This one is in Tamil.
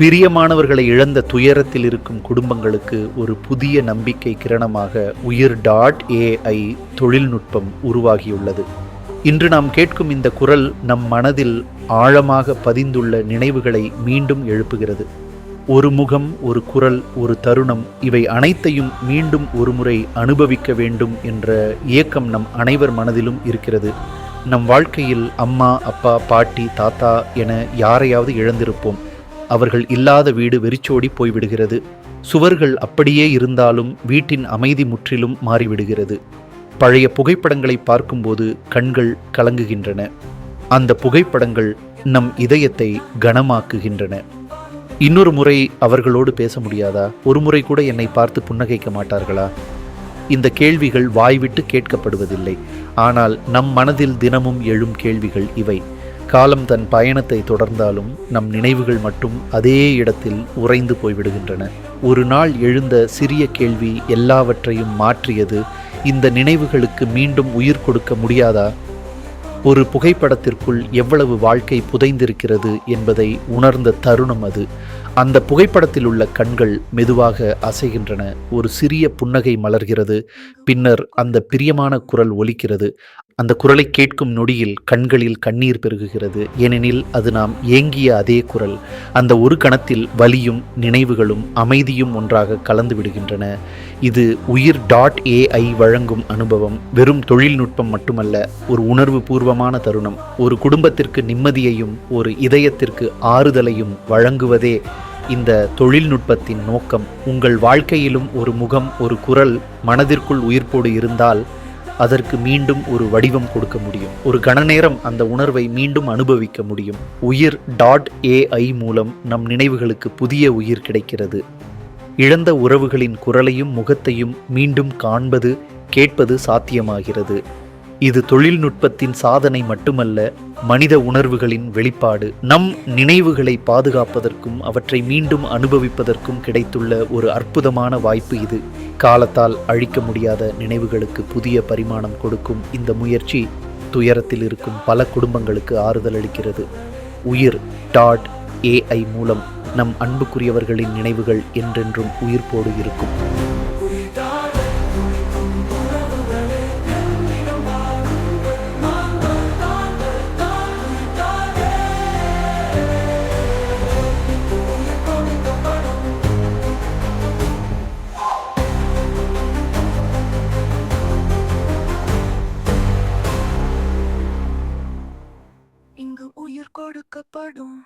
பிரியமானவர்களை இழந்த துயரத்தில் இருக்கும் குடும்பங்களுக்கு ஒரு புதிய நம்பிக்கை கிரணமாக உயிர் டாட் ஏஐ தொழில்நுட்பம் உருவாகியுள்ளது. இன்று நாம் கேட்கும் இந்த குரல் நம் மனதில் ஆழமாக பதிந்துள்ள நினைவுகளை மீண்டும் எழுப்புகிறது. ஒரு முகம் ஒரு குரல் ஒரு தருணம் இவை அனைத்தையும் மீண்டும் ஒருமுறை அனுபவிக்க வேண்டும் என்ற இயக்கம் நம் அனைவர் மனதிலும் இருக்கிறது. நம் வாழ்க்கையில் அம்மா அப்பா பாட்டி தாத்தா என யாரையாவது இழந்திருப்போம். அவர்கள் இல்லாத வீடு வெறிச்சோடி போய்விடுகிறது. சுவர்கள் அப்படியே இருந்தாலும் வீட்டின் அமைதி முற்றிலும் மாறிவிடுகிறது. பழைய புகைப்படங்களை பார்க்கும்போது கண்கள் கலங்குகின்றன. அந்த புகைப்படங்கள் நம் இதயத்தை கனமாக்குகின்றன. இன்னொரு முறை அவர்களோடு பேச முடியாதா? ஒரு முறை கூட என்னை பார்த்து புன்னகைக்க மாட்டார்களா? இந்த கேள்விகள் வாய்விட்டு கேட்கப்படுவதில்லை. ஆனால் நம் மனதில் தினமும் எழும் கேள்விகள் இவை. காலம் தன் பயணத்தை தொடர்ந்தாலும் நம் நினைவுகள் மட்டும் அதே இடத்தில் உறைந்து போய்விடுகின்றன. ஒரு நாள் எழுந்த சிறிய கேள்வி எல்லாவற்றையும் மாற்றியது இந்த நினைவுகளுக்கு மீண்டும் உயிர் கொடுக்க முடியாதா? ஒரு புகைப்படத்திற்குள் எவ்வளவு வாழ்க்கை புதைந்திருக்கிறது என்பதை உணர்ந்த தருணம் அது. அந்த புகைப்படத்தில் உள்ள கண்கள் மெதுவாக அசைகின்றன ஒரு சிறிய புன்னகை மலர்கிறது பின்னர் அந்த பிரியமான குரல் ஒலிக்கிறது. அந்த குரலை கேட்கும் நொடியில் கண்களில் கண்ணீர் பெருகுகிறது. ஏனெனில் அது நாம் ஏங்கிய அதே குரல். அந்த ஒரு கணத்தில் வலியும் நினைவுகளும் அமைதியும் ஒன்றாக கலந்து விடுகின்றன. இது உயிர் டாட் ஏஐ வழங்கும் அனுபவம். வெறும் தொழில்நுட்பம் மட்டுமல்ல ஒரு உணர்வு பூர்வமான தருணம். ஒரு குடும்பத்திற்கு நிம்மதியையும் ஒரு இதயத்திற்கு ஆறுதலையும் வழங்குவதே இந்த தொழில்நுட்பத்தின் நோக்கம். உங்கள் வாழ்க்கையிலும் ஒரு முகம் ஒரு குரல் மனதிற்குள் உயிர்ப்போடு இருந்தால் அதற்கு மீண்டும் ஒரு வடிவம் கொடுக்க முடியும். ஒரு கணநேரம் அந்த உணர்வை மீண்டும் அனுபவிக்க முடியும். உயிர் டாட் ஏஐ மூலம் நம் நினைவுகளுக்கு புதிய உயிர் கிடைக்கிறது. இழந்த உறவுகளின் குரலையும் முகத்தையும் மீண்டும் காண்பது கேட்பது சாத்தியமாகிறது. இது தொழில்நுட்பத்தின் சாதனை மட்டுமல்ல மனித உணர்வுகளின் வெளிப்பாடு. நம் நினைவுகளை பாதுகாப்பதற்கும் அவற்றை மீண்டும் அனுபவிப்பதற்கும் கிடைத்துள்ள ஒரு அற்புதமான வாய்ப்பு இது. காலத்தால் அழிக்க முடியாத நினைவுகளுக்கு புதிய பரிமாணம் கொடுக்கும் இந்த முயற்சி துயரத்தில் இருக்கும் பல குடும்பங்களுக்கு ஆறுதல் அளிக்கிறது. உயிர் டாட் ஏஐ மூலம் நம் அன்புக்குரியவர்களின் நினைவுகள் என்றென்றும் உயிர்ப்போடு இருக்கும். உயிர் கொடுக்கப்படும்.